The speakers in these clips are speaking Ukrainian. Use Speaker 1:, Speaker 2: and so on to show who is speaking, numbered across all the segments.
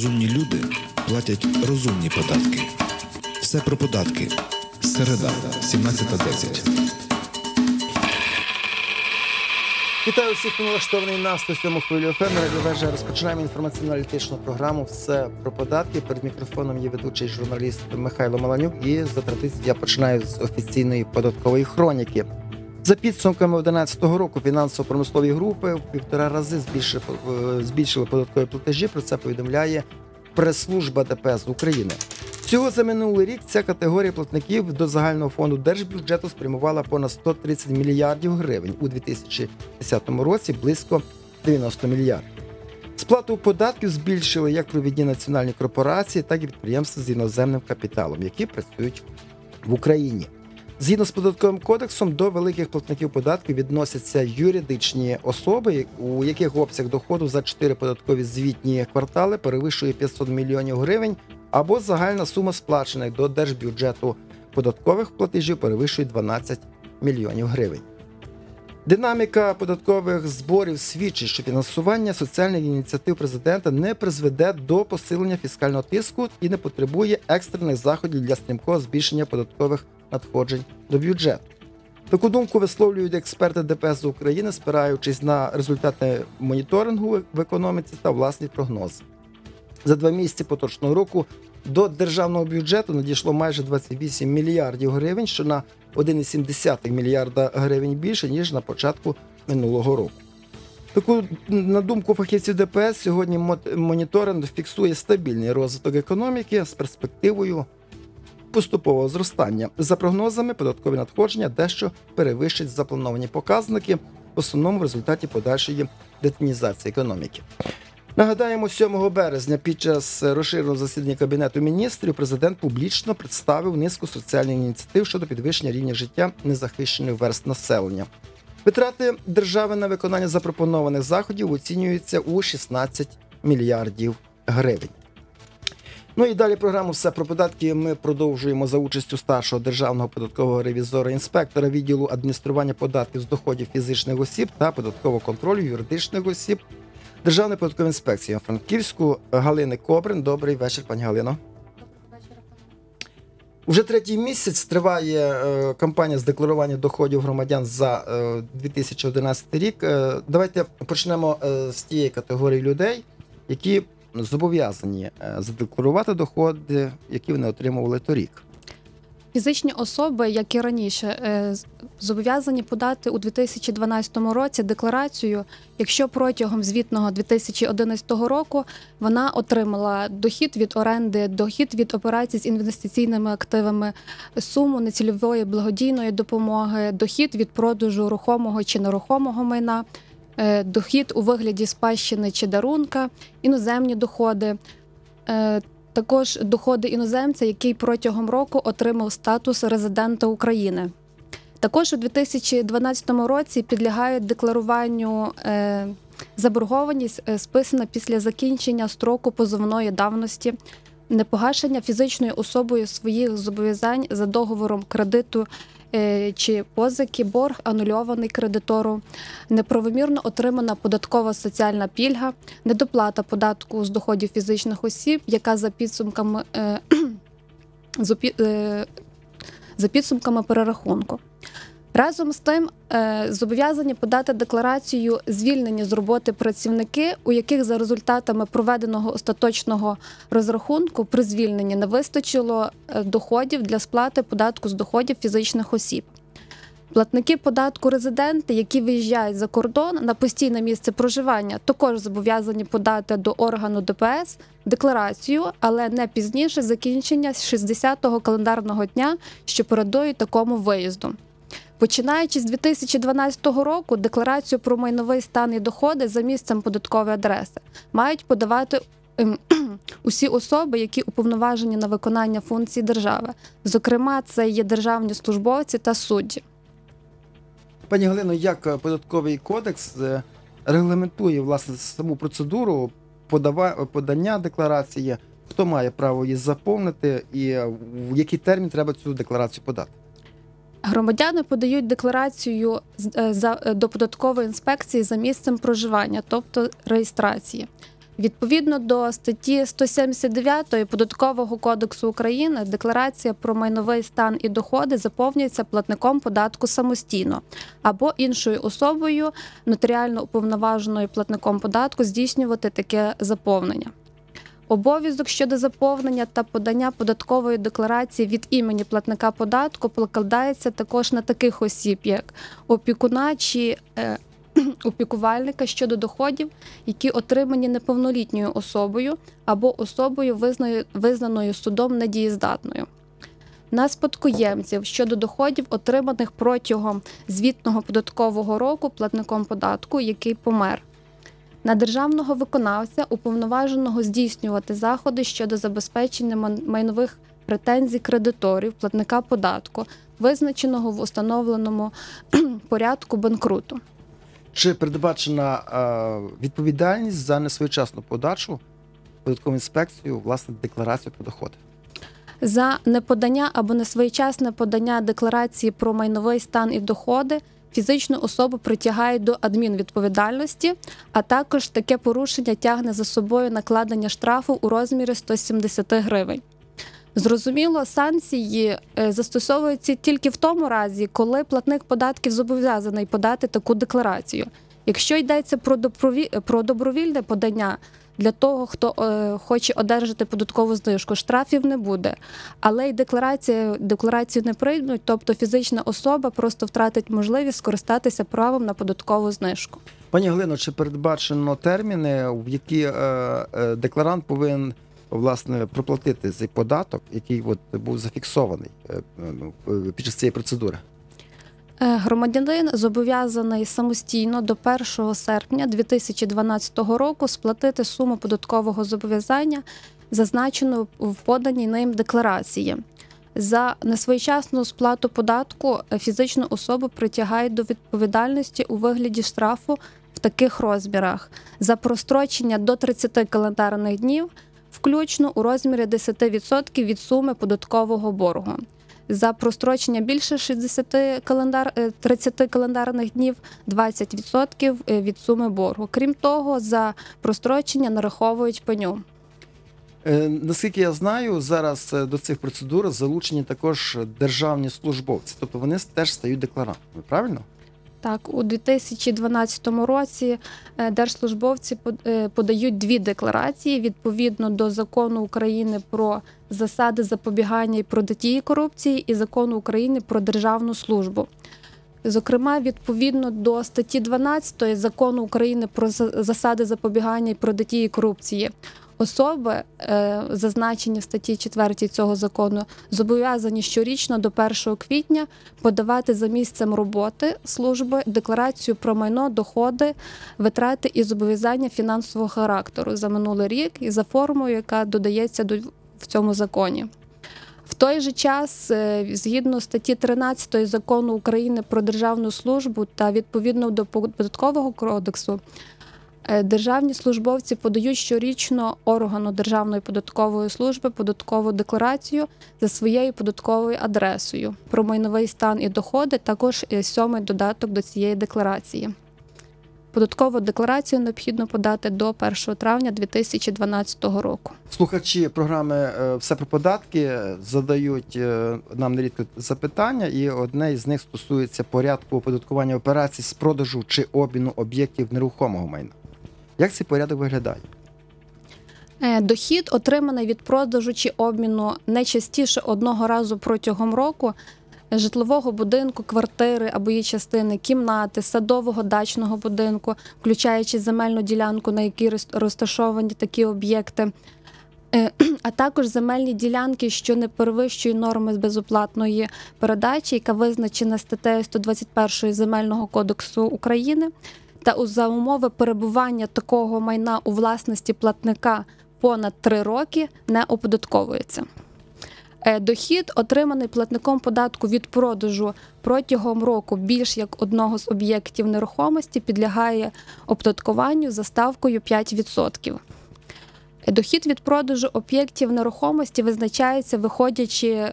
Speaker 1: Розумні люди платять розумні податки. Все про податки. Середа, 17.10.
Speaker 2: Вітаю всіх налаштований на 107 хвилю ФМ. Радіовежа розпочинаємо інформаційно-аналітичну програму. Все про податки. Перед мікрофоном є ведучий журналіст Михайло Маланюк. І за традицією я починаю з офіційної податкової хроніки. За підсумками 2011 року фінансово-промислові групи в півтора рази збільшили, е, збільшили податкові платежі. Про це повідомляє прес-служба ДПС України. Всього за минулий рік ця категорія платників до загального фонду держбюджету спрямувала понад 130 мільярдів гривень у 2010 році близько 90 мільярдів. Сплату податків збільшили як провідні національні корпорації, так і підприємства з іноземним капіталом, які працюють в Україні. Згідно з податковим кодексом, до великих платників податків відносяться юридичні особи, у яких обсяг доходу за 4 податкові звітні квартали перевищує 500 мільйонів гривень, або загальна сума сплачених до держбюджету податкових платежів перевищує 12 мільйонів гривень. Динаміка податкових зборів свідчить, що фінансування соціальних ініціатив президента не призведе до посилення фіскального тиску і не потребує екстрених заходів для стрімкого збільшення податкових надходжень до бюджету. Таку думку висловлюють експерти ДПС України, спираючись на результати моніторингу в економіці та власні прогнози. За два місяці поточного року до державного бюджету надійшло майже 28 мільярдів гривень, що на 1,7 мільярда гривень більше ніж на початку минулого року. Таку на думку фахівців ДПС, сьогодні моніторинг фіксує стабільний розвиток економіки з перспективою поступового зростання. За прогнозами, податкові надходження дещо перевищать заплановані показники, в основному в результаті подальшої детінізації економіки. Нагадаємо, 7 березня під час розширеного засідання кабінету міністрів президент публічно представив низку соціальних ініціатив щодо підвищення рівня життя незахищених верст населення. Витрати держави на виконання запропонованих заходів оцінюються у 16 мільярдів гривень. Ну і далі програму все про податки. Ми продовжуємо за участю старшого державного податкового ревізора інспектора відділу адміністрування податків з доходів фізичних осіб та податкового контролю юридичних осіб Державної податкової інспекції Франківську Галини Кобрин. Добрий вечір, пані Галино. Уже третій місяць триває е, кампанія з декларування доходів громадян за е, 2011 рік. Е, давайте почнемо е, з тієї категорії людей, які зобов'язані е, задекларувати доходи, які вони отримували торік.
Speaker 3: Фізичні особи, як і раніше, е, зобов'язані подати у 2012 році декларацію, якщо протягом звітного 2011 року вона отримала дохід від оренди, дохід від операцій з інвестиційними активами, суму нецільової благодійної допомоги, дохід від продажу рухомого чи нерухомого майна, дохід у вигляді спадщини чи дарунка, іноземні доходи. Е, також доходи іноземця, який протягом року отримав статус резидента України. Також у 2012 році підлягають декларуванню е, заборгованість, е, списана після закінчення строку позовної давності, непогашення фізичною особою своїх зобов'язань за договором кредиту Е, чи позики, борг анульований кредитору, неправомірно отримана податкова соціальна пільга, недоплата податку з доходів фізичних осіб, яка за підсумками е, е, за підсумками перерахунку. Разом з тим е, зобов'язані подати декларацію звільнені з роботи працівники, у яких за результатами проведеного остаточного розрахунку при звільненні не вистачило е, доходів для сплати податку з доходів фізичних осіб. Платники податку резиденти, які виїжджають за кордон на постійне місце проживання, також зобов'язані подати до органу ДПС декларацію, але не пізніше закінчення 60-го календарного дня, що передують такому виїзду. Починаючи з 2012 року, декларацію про майновий стан і доходи за місцем податкової адреси мають подавати ем, усі особи, які уповноважені на виконання функцій держави. Зокрема, це є державні службовці та судді.
Speaker 2: Пані Галино, як е, податковий кодекс е, регламентує власне саму процедуру подання декларації, хто має право її заповнити, і в який термін треба цю декларацію подати?
Speaker 3: Громадяни подають декларацію е, е, до податкової інспекції за місцем проживання, тобто реєстрації. Відповідно до статті 179 Податкового кодексу України декларація про майновий стан і доходи заповнюється платником податку самостійно або іншою особою, нотаріально уповноваженою платником податку здійснювати таке заповнення. Обов'язок щодо заповнення та подання податкової декларації від імені платника податку покладається також на таких осіб, як опікуна чи е, опікувальника щодо доходів, які отримані неповнолітньою особою або особою, визнаною, визнаною судом недієздатною. На спадкоємців щодо доходів, отриманих протягом звітного податкового року платником податку, який помер. На державного виконавця, уповноваженого здійснювати заходи щодо забезпечення майнових претензій кредиторів, платника податку, визначеного в установленому порядку банкруту.
Speaker 2: Чи передбачена е, відповідальність за несвоєчасну подачу податкову інспекцію власне декларацію про доходи?
Speaker 3: За неподання або несвоєчасне подання декларації про майновий стан і доходи фізичну особу притягають до адмінвідповідальності, а також таке порушення тягне за собою накладення штрафу у розмірі 170 гривень. Зрозуміло, санкції е, застосовуються тільки в тому разі, коли платник податків зобов'язаний подати таку декларацію. Якщо йдеться про добровільне подання для того, хто е, хоче одержати податкову знижку, штрафів не буде. Але й декларація декларацію не приймуть, тобто фізична особа просто втратить можливість скористатися правом на податкову знижку.
Speaker 2: Пані Глино, чи передбачено терміни, в які е, е, декларант повинен власне проплатити цей податок, який от був зафіксований ну, під час цієї процедури?
Speaker 3: Е, Громадянин зобов'язаний самостійно до 1 серпня 2012 року сплатити суму податкового зобов'язання, зазначену в поданій ним декларації. За несвоєчасну сплату податку фізичну особу притягають до відповідальності у вигляді штрафу в таких розмірах за прострочення до 30 календарних днів, включно у розмірі 10% від суми податкового боргу за прострочення більше 60 календар, е, 30 календарних днів 20% від суми боргу. Крім того, за прострочення нараховують пеню.
Speaker 2: Е, Наскільки я знаю, зараз е, до цих процедур залучені також державні службовці, тобто вони теж стають декларантами, правильно?
Speaker 3: Так, у 2012 році е, держслужбовці е, подають дві декларації відповідно до закону України про засади запобігання і протидії корупції і закону України про державну службу. Зокрема, відповідно до статті 12 закону України про засади запобігання і протидії корупції, особи, е, зазначені в статті 4 цього закону, зобов'язані щорічно до 1 квітня подавати за місцем роботи служби декларацію про майно, доходи, витрати і зобов'язання фінансового характеру за минулий рік і за формою, яка додається до в цьому законі. В той же час, е, згідно статті 13 закону України про державну службу та відповідно до податкового кодексу, е, державні службовці подають щорічно органу Державної податкової служби податкову декларацію за своєю податковою адресою про майновий стан і доходи, також е, сьомий додаток до цієї декларації. Податкову декларацію необхідно подати до 1 травня 2012 року.
Speaker 2: Слухачі програми е, Все про податки задають е, нам нерідко запитання, і одне із них стосується порядку оподаткування операцій з продажу чи обміну об'єктів нерухомого майна. Як цей порядок виглядає?
Speaker 3: Е, Дохід, отриманий від продажу чи обміну не частіше одного разу протягом року житлового будинку, квартири або її частини, кімнати, садового дачного будинку, включаючи земельну ділянку, на якій розташовані такі об'єкти. Е, А також земельні ділянки, що не перевищують норми безоплатної передачі, яка визначена статтею 121 Земельного кодексу України, та за умови перебування такого майна у власності платника понад 3 роки не оподатковується. Е, Дохід, отриманий платником податку від продажу протягом року більш як одного з об'єктів нерухомості, підлягає оподаткуванню за ставкою 5%. Е, Дохід від продажу об'єктів нерухомості визначається, виходячи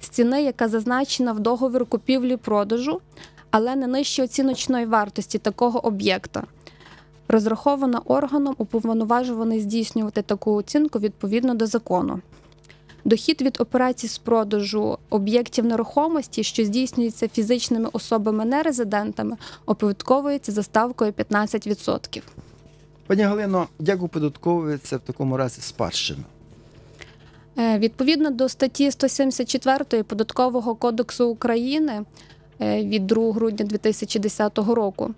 Speaker 3: з ціни, яка зазначена в договорі купівлі-продажу, але не нижче оціночної вартості такого об'єкта. розрахована органом, уповноважуваний здійснювати таку оцінку відповідно до закону. Дохід від операцій з продажу об'єктів нерухомості, що здійснюється фізичними особами-нерезидентами, оподатковується за ставкою 15%.
Speaker 2: Пані Галино, як оподатковується в такому разі спадщина?
Speaker 3: Е, Відповідно до статті 174 Податкового кодексу України е, від 2 грудня 2010 року,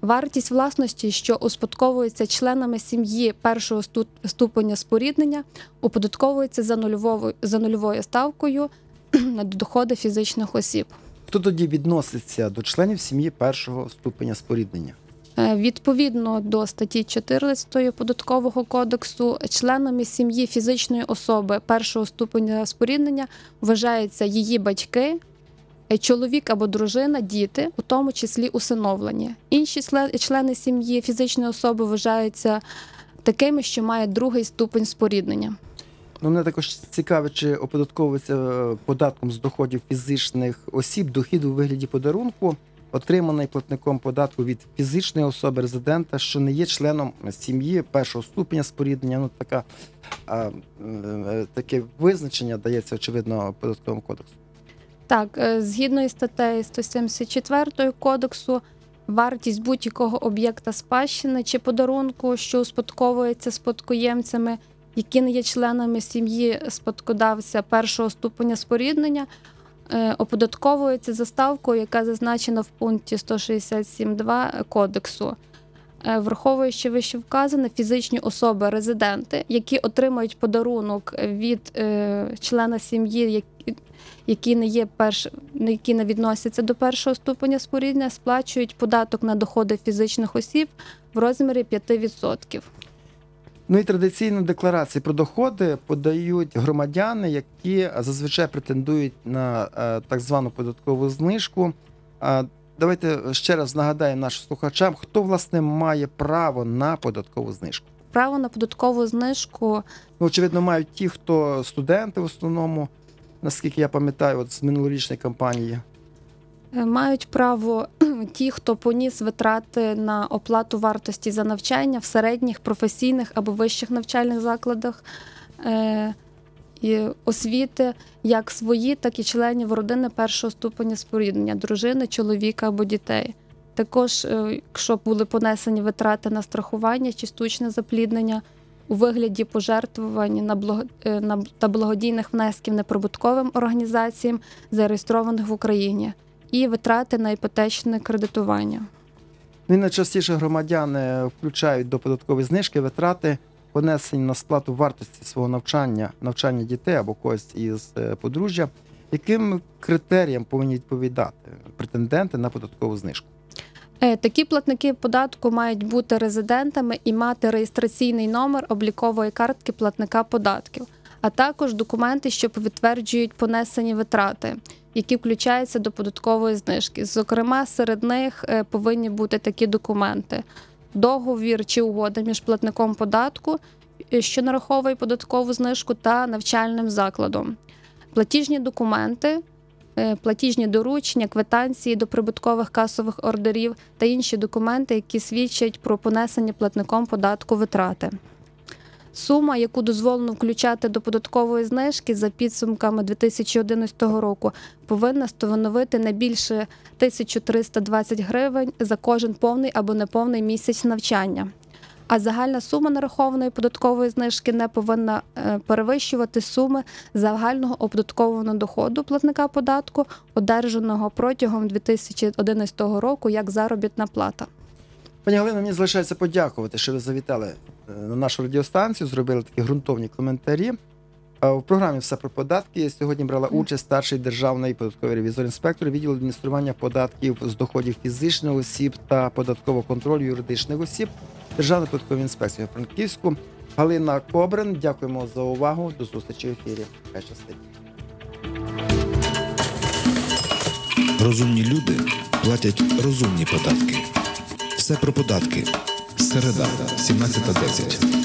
Speaker 3: вартість власності, що успадковується членами сім'ї першого сту- ступеня споріднення, оподатковується за нульовою, за нульовою ставкою на доходи фізичних осіб.
Speaker 2: Хто тоді відноситься до членів сім'ї першого ступеня споріднення?
Speaker 3: Е, Відповідно до статті 14 податкового кодексу, членами сім'ї фізичної особи першого ступеня споріднення вважаються її батьки, чоловік або дружина, діти, у тому числі усиновлені. Інші члени сім'ї фізичної особи вважаються такими, що мають другий ступень споріднення.
Speaker 2: Ну, мене також цікавить, чи оподатковується е, податком з доходів фізичних осіб дохід у вигляді подарунку, отриманий платником податку від фізичної особи резидента, що не є членом сім'ї першого ступеня споріднення. Ну, така, а, е, таке визначення дається, очевидно, податковим кодексом.
Speaker 3: Так, е, згідно із статтею 174 кодексу, вартість будь-якого об'єкта спадщини чи подарунку, що успадковується спадкоємцями, які не є членами сім'ї спадкодавця першого ступеня споріднення, е, оподатковується за ставкою, яка зазначена в пункті 167.2 кодексу. Е, Враховуючи вище вказане, фізичні особи резиденти, які отримують подарунок від члена сім'ї, які, не є перш, які не відносяться до першого ступеня споріднення, сплачують податок на доходи фізичних осіб в розмірі 5%.
Speaker 2: Ну і традиційно декларації про доходи подають громадяни, які зазвичай претендують на е, так звану податкову знижку. Давайте ще раз нагадаємо нашим слухачам, хто власне має право на податкову знижку.
Speaker 3: Право на податкову знижку
Speaker 2: Ну, очевидно, мають ті, хто студенти в основному, наскільки я пам'ятаю, от з минулорічної кампанії.
Speaker 3: Е, Мають право ті, хто поніс витрати на оплату вартості за навчання в середніх професійних або вищих навчальних закладах е, освіти, як свої, так і членів родини першого ступеня споріднення, дружини, чоловіка або дітей. Також, е, якщо були понесені витрати на страхування чи штучне запліднення у вигляді пожертвувань е, та благодійних внесків неприбутковим організаціям, зареєстрованих в Україні і витрати на іпотечне кредитування.
Speaker 2: Ну і найчастіше громадяни включають до податкової знижки витрати, понесені на сплату вартості свого навчання, навчання дітей або когось із е, подружжя. Яким критеріям повинні відповідати претенденти на податкову знижку?
Speaker 3: Е, Такі платники податку мають бути резидентами і мати реєстраційний номер облікової картки платника податків, а також документи, що підтверджують понесені витрати, які включаються до податкової знижки. Зокрема, серед них е, повинні бути такі документи: договір чи угода між платником податку, е, що нараховує податкову знижку, та навчальним закладом, платіжні документи. Е, Платіжні доручення, квитанції до прибуткових касових ордерів та інші документи, які свідчать про понесення платником податку витрати. Сума, яку дозволено включати до податкової знижки за підсумками 2011 року, повинна становити не більше 1320 гривень за кожен повний або неповний місяць навчання. А загальна сума нарахованої податкової знижки не повинна е, перевищувати суми загального оподаткованого доходу платника податку, одержаного протягом 2011 року як заробітна плата.
Speaker 2: Пані Галина, мені залишається подякувати, що ви завітали е, на нашу радіостанцію, зробили такі ґрунтовні коментарі. Е, В програмі все про податки. Сьогодні брала участь старший державний податковий ревізор інспектор відділу адміністрування податків з доходів фізичних осіб та податкового контролю юридичних осіб Державної податкової інспекції у Франківську. Галина Кобрин, дякуємо за увагу. До зустрічі в ефірі. Хай щастить.
Speaker 1: Розумні люди платять розумні податки. Все про податки. Середа, 17.10.